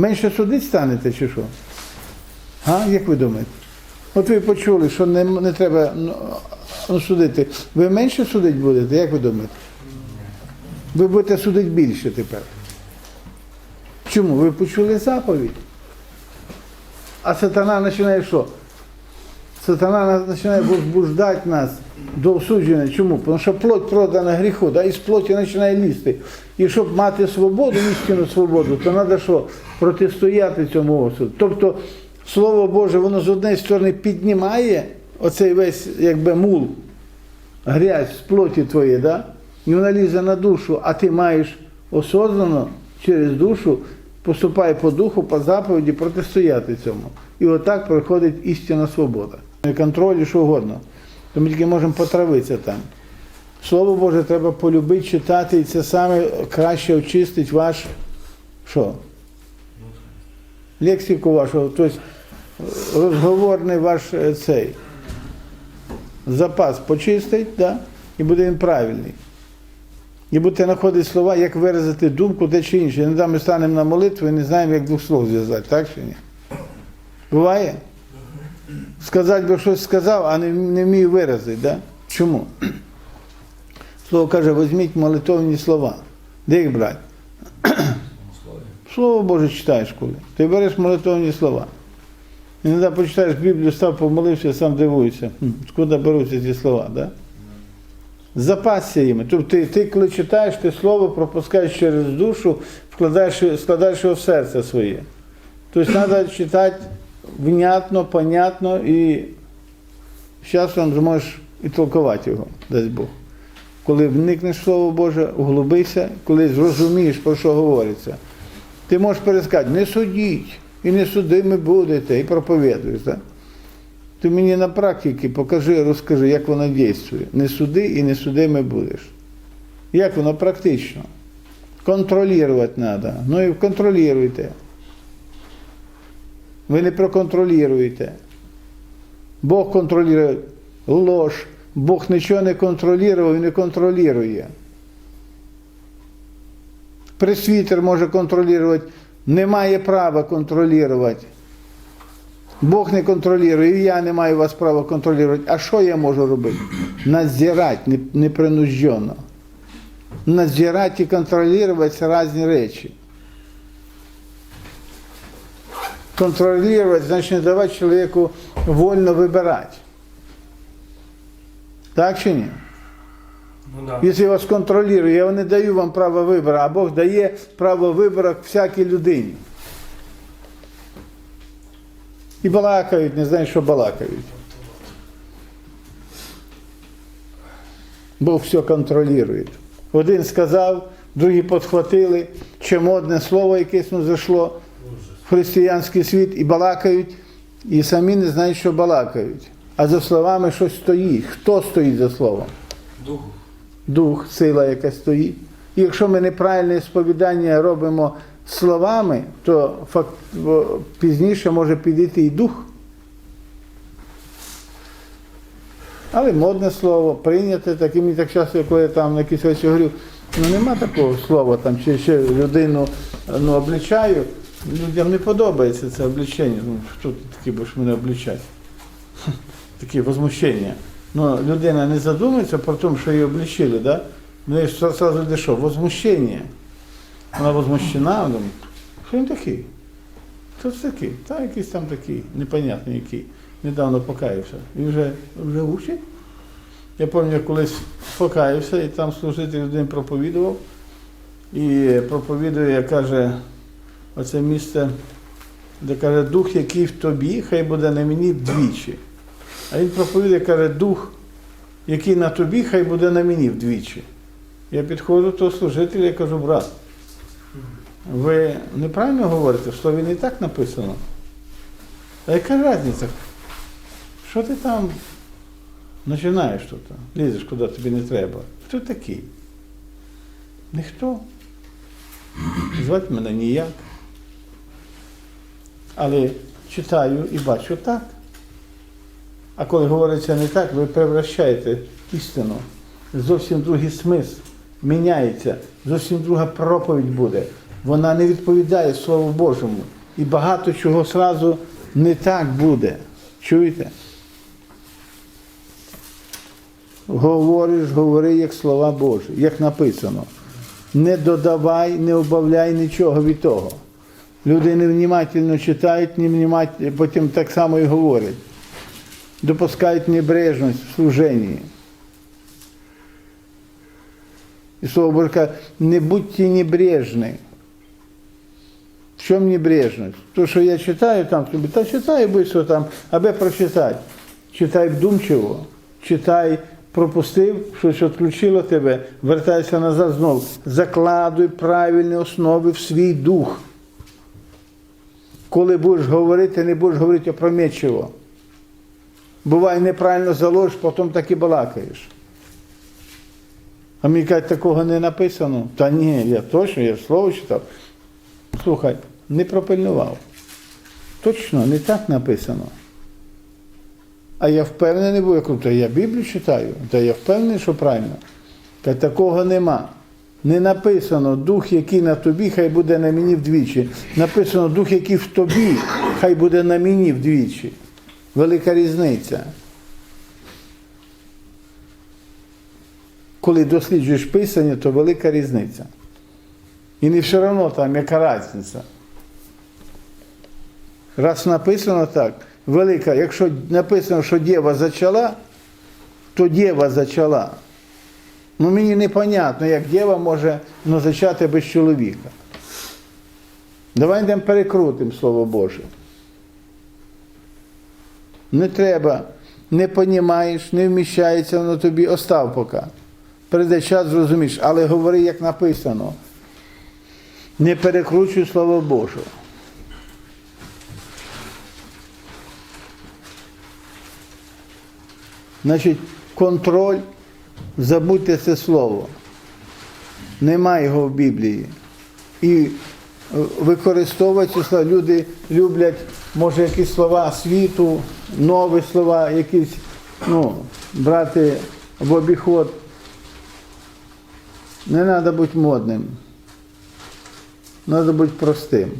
Менше судить станете чи що? А, як ви думаєте? От ви почули, що не, не треба ну, ну, судити. Ви менше судити будете, як ви думаєте? Ви будете судити більше тепер. Чому? Ви почули заповідь. А сатана починає що? Сатана починає возбуждати нас до осудження. Чому? Тому що плоть продана гріху, да? і з плоті починає лізти. І щоб мати свободу, істинну свободу, то треба що? Протистояти цьому осуду. Тобто Слово Боже, воно з однієї сторони піднімає оцей весь якби мул, грязь з плоті твоєї, да? і вона лізе на душу, а ти маєш осознано через душу, поступай по духу, по заповіді, протистояти цьому. І отак приходить істинна свобода. Контроль і що угодно. То ми тільки можемо потравитися там. Слово Боже треба полюбити, читати, і це саме краще очистить ваш що? Лексику вашу, тобто розговорний ваш е, цей запас почистить, да? і буде він правильний. І будете знаходити слова, як виразити думку, де чи інше. Не ми станемо на молитву і не знаємо, як двох слов зв'язати, так чи ні? Буває? Сказати би щось сказав, а не, не вмію виразити. Да? Чому? Слово каже, візьміть молитовні слова. Де їх брати? Слово Боже читаєш коли. Ти береш молитовні слова. Іноді почитаєш Біблію, став, помолився, сам дивуєшся. Откуда беруться ці слова, да? Запасся їми. Тобто ти, ти, коли читаєш, ти слово пропускаєш через душу, вкладаєш, складаєш його в серце своє. Тобто треба читати внятно, понятно і з часом зможеш і толкувати його, дасть Бог. Коли вникнеш в Слово Боже, углубися, коли зрозумієш, про що говориться. Ти можеш пересказати, не судіть, і не судими будете, і проповідуєш. Так? Ти мені на практиці покажи, розкажи, як воно дійствує. Не суди і не судими будеш. Як воно практично? Контролювати треба. Ну і контролюйте. Ви не проконтролюєте. Бог контролює ложь. Бог нічого не контролював і не контролює. Пресвітер може контролювати, не має права контролювати. Бог не контролює, і я не маю вас права контролювати. А що я можу робити? Надзирати непринужденно. Надзирати і контролювати це різні речі. Контролювати значить не давати чоловіку вольно вибирати. Так чи ні? Ну да. Якщо я вас контролюю, я не даю вам право вибору, а Бог дає право вибору всякій людині. І балакають, не знаю, що балакають. Бог все контролює. Один сказав, другі підхватили, чи модне слово якесь ну, зайшло християнський світ і балакають, і самі не знають, що балакають. А за словами щось стоїть. Хто стоїть за словом? Духу. дух, сила, яка стоїть. І якщо ми неправильне сповідання робимо словами, то факт, пізніше може підійти і дух. Але модне слово, прийняте, так і так часто, коли я там на якійсь речі говорю, ну нема такого слова, там, чи ще людину ну, обличаю, людям не подобається це обличення. Ну, хто ти такий будеш мене обличати? Такі возмущення. Ну, людина не задумується про те, що її обличили, да? Ну, і сразу йде що? Возмущення. Вона возмущена, думає, що він такий? Хто це такий? Та якийсь там такий, непонятний який. Недавно покаявся. І вже, вже учить. Я пам'ятаю, колись покаявся, і там служитель один проповідував. І проповідує, каже, оце місце, де каже, дух, який в тобі, хай буде на мені вдвічі. А він проповідає, каже, дух, який на тобі, хай буде на мені вдвічі. Я підходжу до служителя і кажу, брат, ви неправильно говорите, в слові не так написано. А яка різниця? Що ти там починаєш тут? Лізеш, куди тобі не треба? Хто такий? Ніхто. Звати мене ніяк. Але читаю і бачу так. А коли говориться не так, ви превращаєте істину. Зовсім другий смисл міняється, зовсім друга проповідь буде. вона не відповідає Слову Божому. І багато чого сразу не так буде. Чуєте? Говориш, говори як слова Божі, як написано. Не додавай, не убавляй нічого від того. Люди невнімательно читають, невнімательно, потім так само і говорять. Допускають небрежність в служенні. І слово Боже каже, не будьте небрежні. В чому небрежність? То, що я читаю там та читай швидко там, аби прочитати. Читай вдумчиво, читай, пропустив, щось відключило тебе, вертайся назад знову. Закладуй правильні основи в свій дух. Коли будеш говорити, не будеш говорити опрометчиво. Буває, неправильно заложиш, потім так і балакаєш. А мені кажуть, такого не написано. Та ні, я точно, я слово читав. Слухай, не пропильнував. Точно, не так написано. А я впевнений був, я кажу, та я Біблію читаю, та я впевнений, що правильно. Та такого нема. Не написано дух, який на тобі, хай буде на мені вдвічі. Написано дух, який в тобі, хай буде на мені вдвічі. Велика різниця. Коли досліджуєш писання, то велика різниця. І не все одно там яка різниця. Раз написано так, велика, якщо написано, що дєва зачала, то дєва зачала. Ну мені непонятно, як дєва може зачати без чоловіка. Давай йдемо перекрутимо Слово Боже. Не треба, не понімаєш, не вміщається воно тобі, остав поки. Прийде час, зрозумієш, але говори, як написано. Не перекручуй Слово Боже. Значить, контроль, забудьте це слово. Нема його в Біблії. І е, використовують слова. Люди люблять, може, якісь слова світу, нові слова, якісь, ну, брати в обіход. Не треба бути модним. Треба бути простим.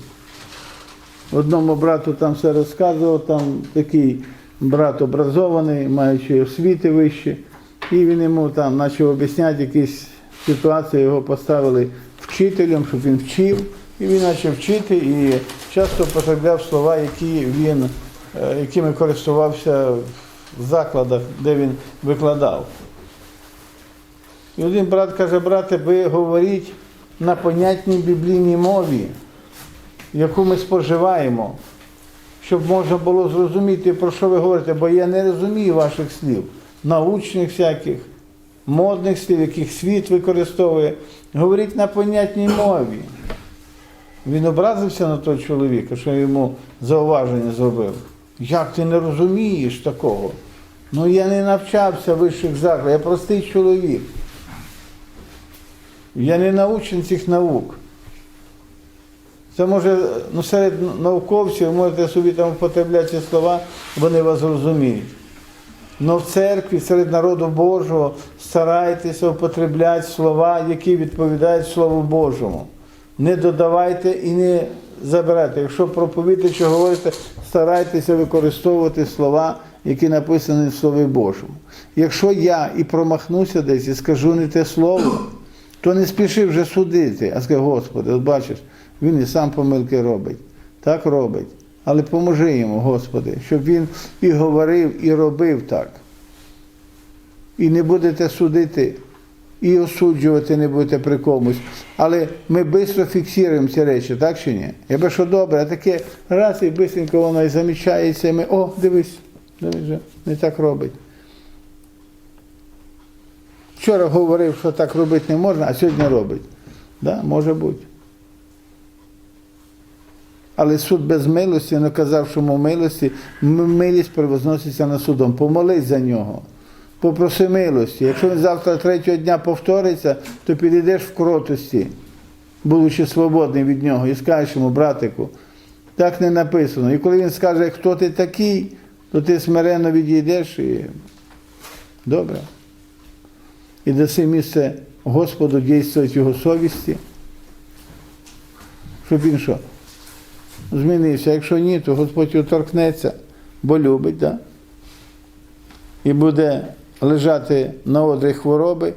Одному брату там все розказував, там такий брат образований, маючи освіти вищі, і він йому там почав об'ясняти якісь ситуації, його поставили вчителем, щоб він вчив, і він почав вчити і часто потрапляв слова, які він, е, якими користувався в закладах, де він викладав. І один брат каже, брате, ви говоріть на понятній біблійній мові, яку ми споживаємо, щоб можна було зрозуміти, про що ви говорите, бо я не розумію ваших слів, научних всяких, модних слів, яких світ використовує. Говоріть на понятній мові. Він образився на того чоловіка, що йому зауваження зробив. Як ти не розумієш такого? Ну я не навчався вищих закладах, я простий чоловік. Я не научен цих наук. Це може, ну, серед науковців можете собі там употребляти слова, вони вас зрозуміють. Но в церкві, серед народу Божого, старайтеся употребляти слова, які відповідають Слову Божому. Не додавайте і не забирайте. Якщо проповідати, що говорите, старайтеся використовувати слова, які написані в Слові Божому. Якщо я і промахнуся десь і скажу не те слово, то не спіши вже судити, а скажи, Господи, от бачиш, він і сам помилки робить. Так робить. Але поможи йому, Господи, щоб він і говорив, і робив так. І не будете судити, і осуджувати не будете при комусь. Але ми швидко фіксуємо ці речі, так чи ні? Якби що добре, а таке раз і швидко воно і замічається, і ми, о, дивись, дивись, не так робить. Вчора говорив, що так робити не можна, а сьогодні робить. Да, може бути. Але суд без милості, не казав, що милості, милість превозноситься на судом. Помолись за нього. Попроси милості. Якщо він завтра третього дня повториться, то підійдеш в кротості, будучи свободним від нього, і скажеш йому, братику, так не написано. І коли він скаже, хто ти такий, то ти смиренно відійдеш і добре. І даси місце Господу дійствувати його совісті. щоб він що? Змінився. Якщо ні, то Господь його торкнеться, бо любить, да? і буде лежати на одрі хвороби,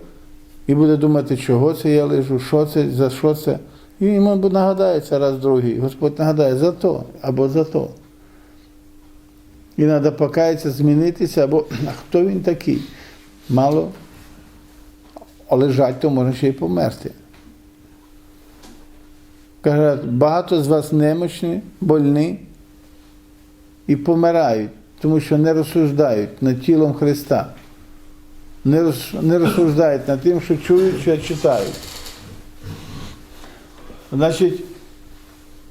і буде думати, чого це я лежу, що це, за що це. І йому нагадається раз другий. Господь нагадає за то або за то. І треба покаятися, змінитися, або а хто він такий? Мало лежать, то може ще й померти. Каже, багато з вас немощні, больні і помирають, тому що не розсуждають над тілом Христа. Не, роз, не розсуждають над тим, що чують, що читають. Значить,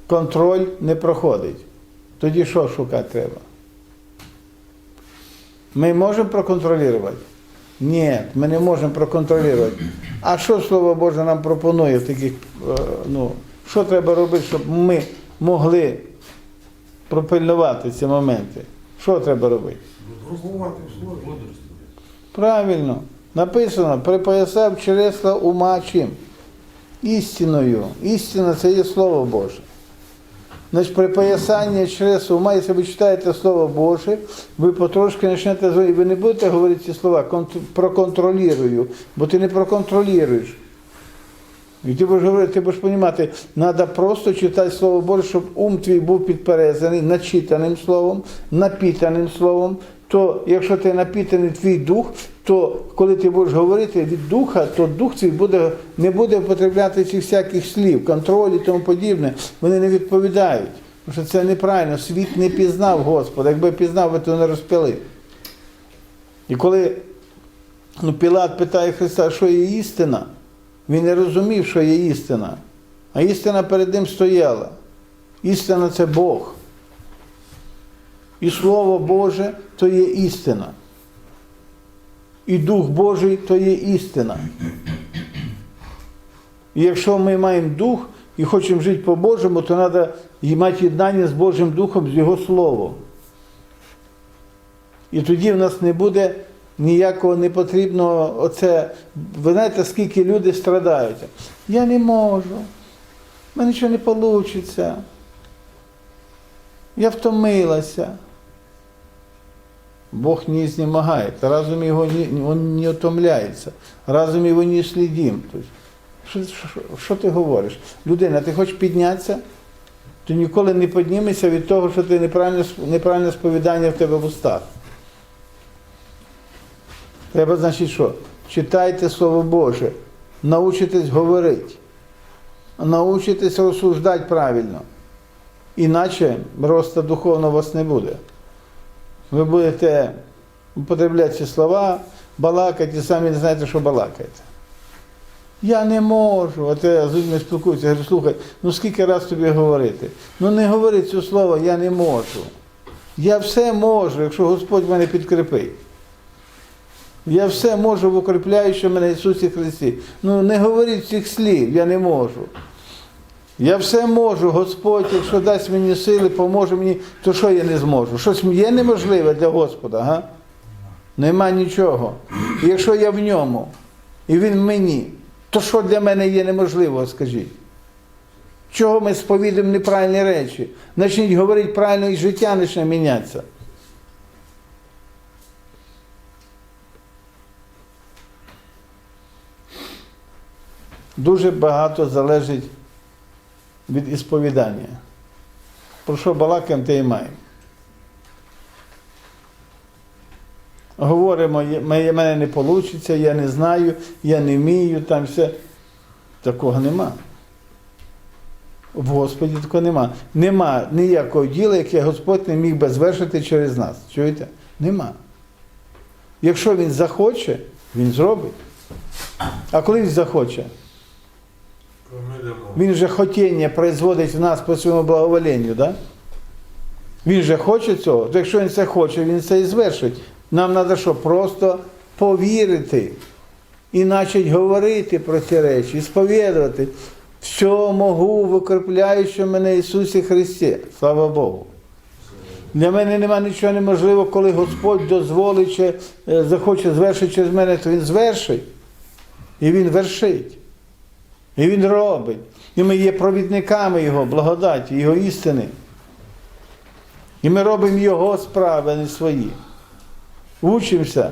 контроль не проходить. Тоді що шукати треба? Ми можемо проконтролювати? Ні, ми не можемо проконтролювати. А що Слово Боже нам пропонує в таких, е, ну, що треба робити, щоб ми могли пропильнувати ці моменти? Що треба робити? Правильно. Написано, припоясав чересла ума чим? Істиною. Істина це є Слово Боже. Значить, припоясання через ума, якщо ви читаєте Слово Боже, ви потрошки почнете звати. Ви не будете говорити ці слова «конт- проконтролюю, бо ти не проконтролюєш. І ти будеш говорити, ти будеш розуміти, треба просто читати Слово Боже, щоб ум твій був підперезаний начитаним словом, напітаним словом. То якщо ти напітаний твій дух, то коли ти будеш говорити від духа, то дух твій буде, не буде употребляти цих всяких слів, контроль і тому подібне. Вони не відповідають. Тому що це неправильно. Світ не пізнав Господа. Якби пізнав, би, то не розпилив. І коли ну, Пілат питає Христа, що є істина, він не розумів, що є істина. А істина перед ним стояла. Істина це Бог. І Слово Боже то є істина. І Дух Божий то є істина. І якщо ми маємо дух і хочемо жити по-божому, то треба мати єднання з Божим Духом, з Його Словом. І тоді в нас не буде ніякого непотрібного оце. Ви знаєте, скільки люди страдають. Я не можу, в мене нічого не вийде. Я втомилася. Бог не изнемогает, разум его не, он не утомляється, разум його не слідім. Тобто, що, що, що ти говориш? Людина, ти хочеш піднятися, ти ніколи не піднімешся від того, що ти неправильне, неправильне сповідання в тебе в устах. Треба, значить, що? Читайте Слово Боже, научитесь говорити, научитесь розсуждати правильно. Іначе росту духовного у вас не буде. Ви будете употребляти ці слова, балакати і самі не знаєте, що балакаєте. Я не можу. От я з людьми спілкуюся, я слухай, ну скільки раз тобі говорити? Ну не говори цього слова, я не можу. Я все можу, якщо Господь мене підкріпить. Я все можу в укріпляючому мене Ісусі Христі. Ну не говоріть цих слів, я не можу. Я все можу, Господь, якщо дасть мені сили, поможе мені, то що я не зможу? Щось є неможливе для Господа, га? Нема нічого. Якщо я в ньому, і він в мені, то що для мене є неможливого, скажіть? Чого ми сповідуємо неправильні речі? Почніть говорити правильно і життя почне мінятися. Дуже багато залежить від ісповідання. Про що балакаємо, те і маємо. Говоримо, «Є- «Ме- мене не вийде, я не знаю, я не вмію, там все. Такого нема. В Господі такого нема. Нема ніякого діла, яке Господь не міг би звершити через нас. Чуєте? Нема. Якщо він захоче, він зробить. А коли він захоче? Він же хотіння производить в нас по своєму благоволенню, да? Він же хоче цього, то якщо він це хоче, він це і звершить. Нам треба що? Просто повірити і почати говорити про ці речі, сповідувати. Все можу в укріпляючому мене Ісусі Христі. Слава Богу. Для мене нема нічого неможливого, коли Господь дозволить, чи е, захоче звершити через мене, то Він звершить. І Він вершить. І він робить. І ми є провідниками Його благодаті, Його істини. І ми робимо Його справи, а не свої. Учимося.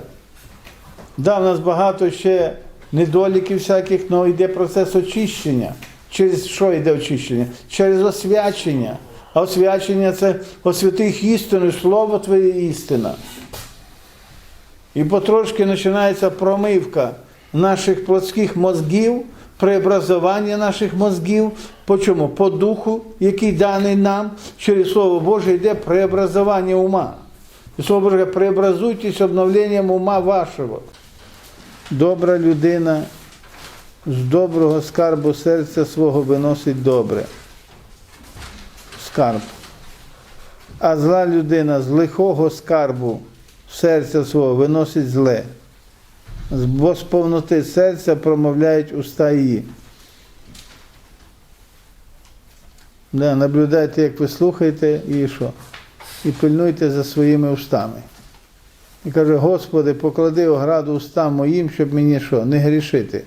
Да, в нас багато ще недоліків всяких, але йде процес очищення. Через що йде очищення? Через освячення. А освячення це освяти їх істину, слово Твоє істина. І потрошки починається промивка наших плотських мозгів, преобразування наших мозгів. По чому? По духу, який даний нам, через Слово Боже йде преобразування ума. І Слово Боже, преобразуйтесь обновленням ума вашого. Добра людина з доброго скарбу серця свого виносить добре. Скарб. А зла людина з лихого скарбу серця свого виносить зле. Бо з повноти серця промовляють уста її. Да, наблюдайте, як ви слухаєте, і що? І пильнуйте за своїми устами. І каже, Господи, поклади ограду устам моїм, щоб мені що? Не грішити.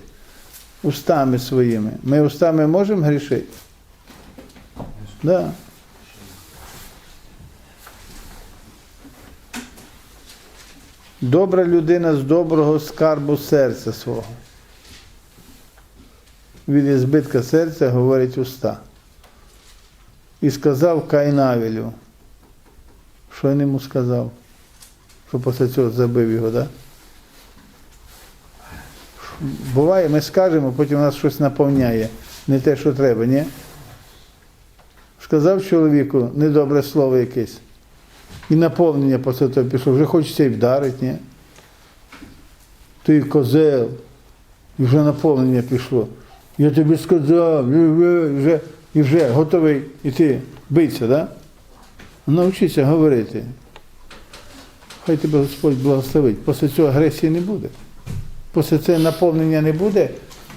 Устами своїми. Ми устами можемо грішити? Да. Добра людина з доброго скарбу серця свого. Від ізбитка серця говорить уста. І сказав Кайнавілю. Що він йому сказав? Що після цього забив його, так? Буває, ми скажемо, потім нас щось наповняє. Не те, що треба, ні? Сказав чоловіку недобре слово якесь. І наповнення після того пішло, вже хочеться і вдарити, ні? Ти козел. І вже наповнення пішло. Я тобі сказав, і вже, і вже, готовий іти битися, да? Навчися говорити. Хай тебе Господь благословить. Після цього агресії не буде. Після цього наповнення не буде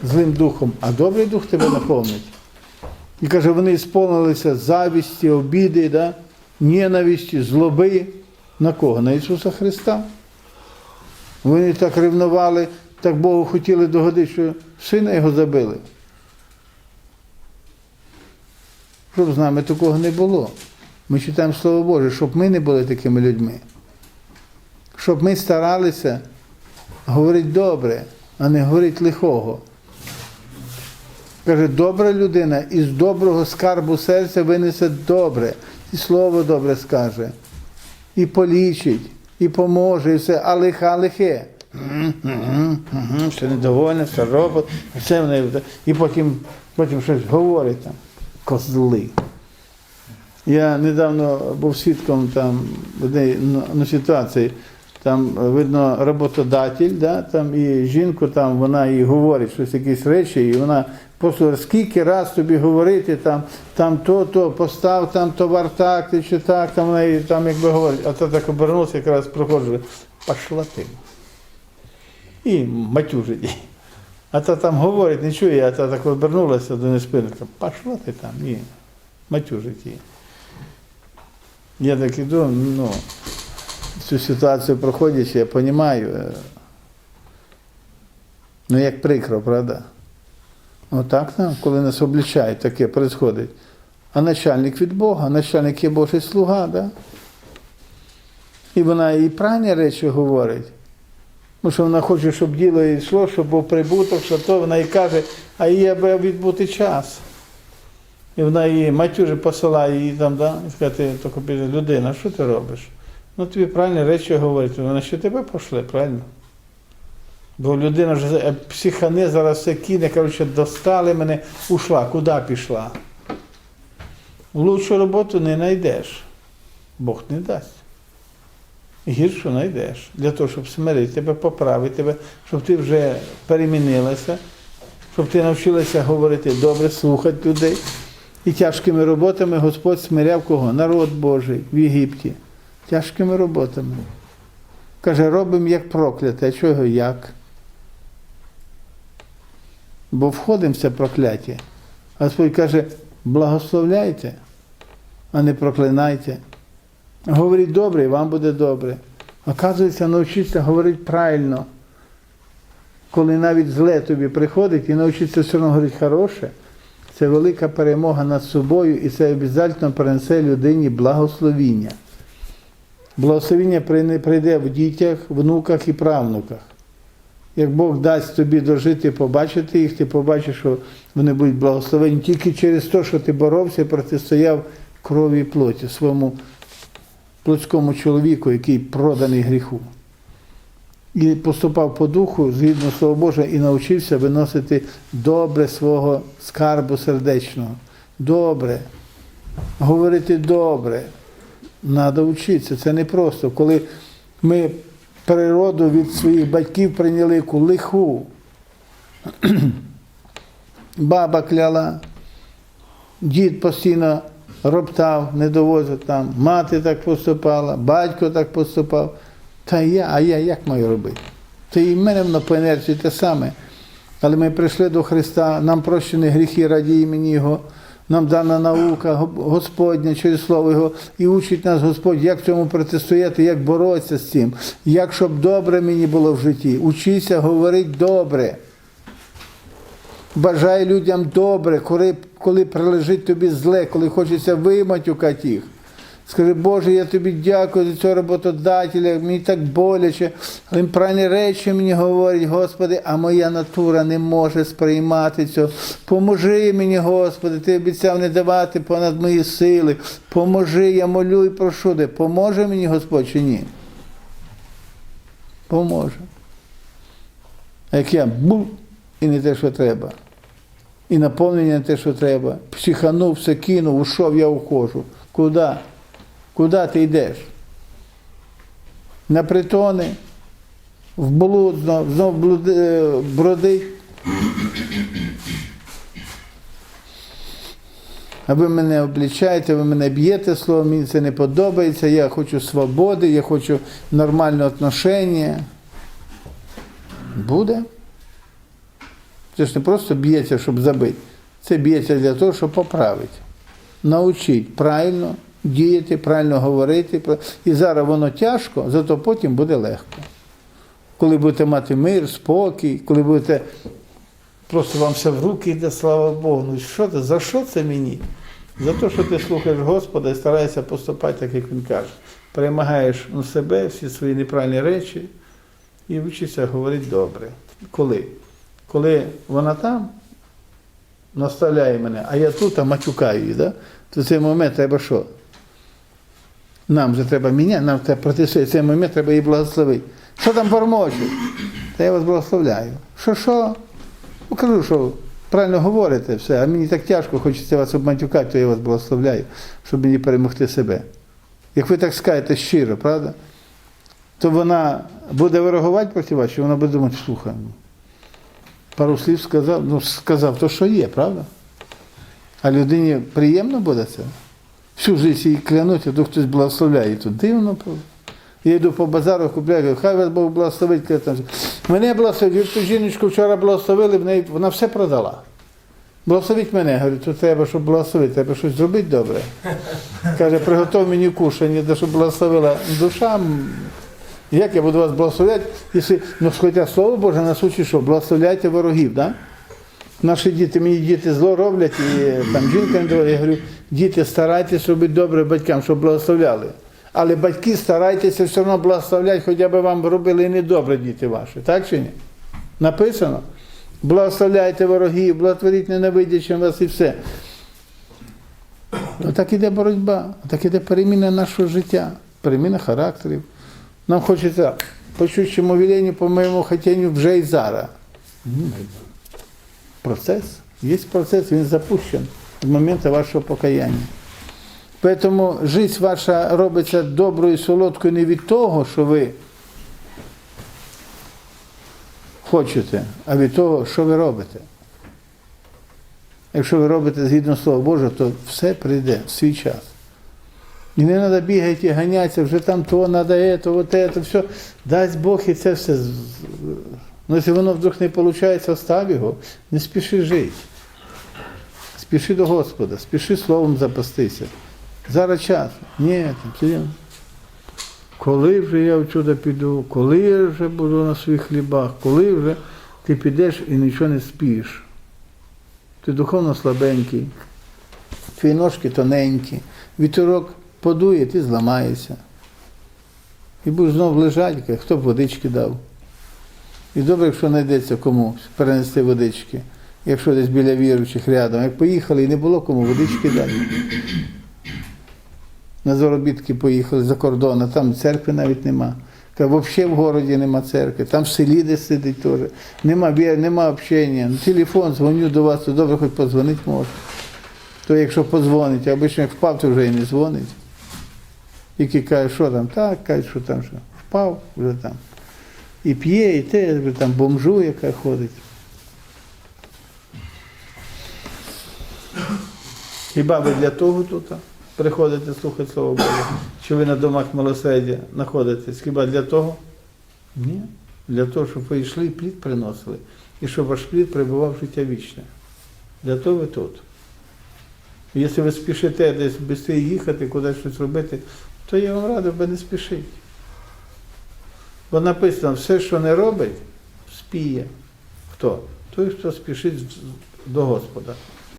злим духом, а добрий дух тебе наповнить. І каже, вони сповнилися завісті, обіди, да? Ненависті, злоби. На кого? На Ісуса Христа. Вони так ревнували, так Богу хотіли догодити, що сина його забили. Щоб з нами такого не було. Ми читаємо Слово Боже, щоб ми не були такими людьми. Щоб ми старалися говорити добре, а не говорити лихого. Каже, добра людина із доброго скарбу серця винесе добре, і слово добре скаже, і полічить, і поможе, і все, а лиха лихе. Все недовольне, все робить, все в неї. І потім, потім щось говорить там. Козли. Я недавно був свідком там однієї ну, ну, ситуації. Там е, видно роботодатель, да, там і жінку там вона їй говорить щось якісь речі, і вона просто скільки раз тобі говорити, там, там то, то, постав там товар так, ти чи так, там вона їй там якби говорить, а то так обернувся, якраз проходжу, пошла ти. І матюжить. А то там говорить, не чує, а то так обернулася до неспинника, пошла ти там, і матюжить її. Я так іду, ну, цю ситуацію проходячи, я розумію, е, ну як прикро, правда? Отак нам, коли нас облічають, таке відбувається. А начальник від Бога, начальник є Божий слуга, да? І вона і правильні речі говорить. Тому що вона хоче, щоб діло йшло, щоб був прибуток, що то вона і каже, а їй аби відбути час. І вона її матюжі посилає її там, да? і сказати, людина, що ти робиш? Ну тобі правильні речі говорять, вона ще тебе пошле, правильно? Бо людина вже е, психане, зараз все кине, коротше, достали мене, ушла, куди пішла? Лучшу роботу не знайдеш. Бог не дасть. Гіршу знайдеш. Для того, щоб смирити тебе, поправити тебе, щоб ти вже перемінилася, щоб ти навчилася говорити добре, слухати людей. І тяжкими роботами Господь смиряв кого? Народ Божий в Єгипті. Тяжкими роботами. Каже, робимо як прокляте. А чого як? Бо входимо в це прокляття. Господь каже, благословляйте, а не проклинайте. Говоріть добре, і вам буде добре. Оказується, навчитися говорити правильно. Коли навіть зле тобі приходить і навчитися все одно говорити хороше, Це велика перемога над собою, і це обов'язково принесе людині благословіння. Благословіння прийде в дітях, внуках і правнуках. Як Бог дасть тобі дожити, побачити їх, ти побачиш, що вони будуть благословені тільки через те, що ти боровся і протистояв крові і плоті своєму плотському чоловіку, який проданий гріху. І поступав по духу згідно Слова Божого і навчився виносити добре свого скарбу сердечного. Добре. Говорити добре. Треба вчитися. Це не просто. Коли ми природу від своїх батьків прийняли яку лиху. Баба кляла, дід постійно роптав, не довозив там, мати так поступала, батько так поступав. Та я, а я як маю робити? Та і в мене воно по інерції те саме. Але ми прийшли до Христа, нам прощені гріхи раді імені Його, нам дана наука Господня через Слово Його, і учить нас Господь, як цьому протистояти, як боротися з цим, як щоб добре мені було в житті. Учися говорити добре. Бажай людям добре, коли, коли прилежить тобі зле, коли хочеться виматюкати їх. Скажи, Боже, я тобі дякую за цього роботодателя, мені так боляче. Він правильні речі мені говорить, Господи, а моя натура не може сприймати цього. Поможи мені, Господи, ти обіцяв не давати понад мої сили. Поможи, я молю і прошу де. Поможе мені Господь чи ні? Поможе. А як я бу і не те, що треба. І наповнення не те, що треба. Психанув, все кинув, ушов, я ухожу. Куди? Куди ти йдеш? На притони, в блуд, знов, е, бродить. А ви мене облічаєте, ви мене б'єте словом, мені це не подобається, я хочу свободи, я хочу нормальне отношення. Буде. Це ж не просто б'ється, щоб забити. Це б'ється для того, щоб поправити. Научить правильно діяти, правильно говорити. І зараз воно тяжко, зато потім буде легко. Коли будете мати мир, спокій, коли будете просто вам все в руки йде, слава Богу. Ну що це? За що це мені? За те, що ти слухаєш Господа і стараєшся поступати так, як Він каже. Перемагаєш на себе всі свої неправильні речі і вчишся говорити добре. Коли? Коли вона там наставляє мене, а я тут а матюкаю да? то цей момент треба що? Нам же треба міняти, нам треба протистояти. Цей момент треба її благословити. Що там бормочуть? Та я вас благословляю. Що що? Ну, кажу, що правильно говорите все, а мені так тяжко, хочеться вас обматюкати, то я вас благословляю, щоб мені перемогти себе. Як ви так скажете щиро, правда? То вона буде ворогувати проти вас, чи вона буде думати, слухай, ну, пару слів сказав, ну сказав то, що є, правда? А людині приємно буде це? Всю життя її клянуть, а то хтось благословляє. То дивно. Я йду по базару, купляю, кажу, хай вас Бог благословить. Мене благословить, ту жіночку вчора благословили, неї, вона все продала. Благословіть мене, говорю, то треба, щоб благословити, треба щось зробити добре. Каже, приготов мені кушання, щоб благословила душа. Як я буду вас благословляти, якщо, ну, хоча Слово Боже нас учить, що благословляйте ворогів, да? Наші діти, мені діти зло роблять, і там жінка не доводить. Я говорю, діти, старайтесь робити добре батькам, щоб благословляли. Але батьки старайтеся все одно благословляти, хоча б вам робили і недобре діти ваші. Так чи ні? Написано. Благословляйте ворогів, благотворіть ненавидячим вас і все. Отак іде боротьба, так іде переміна нашого життя, переміна характерів. Нам хочеться почути чимовілення по моєму хотінню вже і зараз. Процес. Є процес, він запущен з моменту вашого покаяння. Тому життя ваша робиться доброю, солодкою не від того, що ви хочете, а від того, що ви робите. Якщо ви робите згідно Слова Божого, то все прийде в свій час. І не треба бігати і ганятися, вже там то треба, це, от це, все. Дасть Бог і це все. Ну, якщо воно вдруг не виходить, остав його, не спіши жити. Спіши до Господа, спіши словом запастися. Зараз час. Ні, там, коли вже я в чудо піду, коли я вже буду на своїх хлібах, коли вже ти підеш і нічого не спієш. ти духовно слабенький, твої ножки тоненькі, вітерок подує, ти зламаєшся. І будеш знов лежати, каже, хто б водички дав. І добре, якщо знайдеться комусь перенести водички, якщо десь біля віруючих рядом. Як поїхали і не було кому водички дати. На заробітки поїхали за кордон, а там церкви навіть нема. Взагалі в городі нема церкви, там в селі десь сидить теж. Нема, ві- нема общення. Ну, телефон, дзвоню до вас, то добре, хоч подзвонити може. То якщо подзвонить, а обично як впав, то вже і не дзвонить. Тільки каже, що там, так, каже, що там, що впав, вже там. І п'є, і те, там бомжує, яка ходить. Хіба ви для того тут приходите слухати Слово Боже? Чи ви на домах милосердя знаходитесь? Хіба для того? Ні. Для того, щоб ви йшли і плід приносили. І щоб ваш плід прибував в життя вічне. Для того ви тут. Якщо ви спішите десь швидше їхати, кудись щось робити, то я вам радив би не спішити. Бо написано, все, що не робить, спіє. Хто? Той, хто спішить до Господа.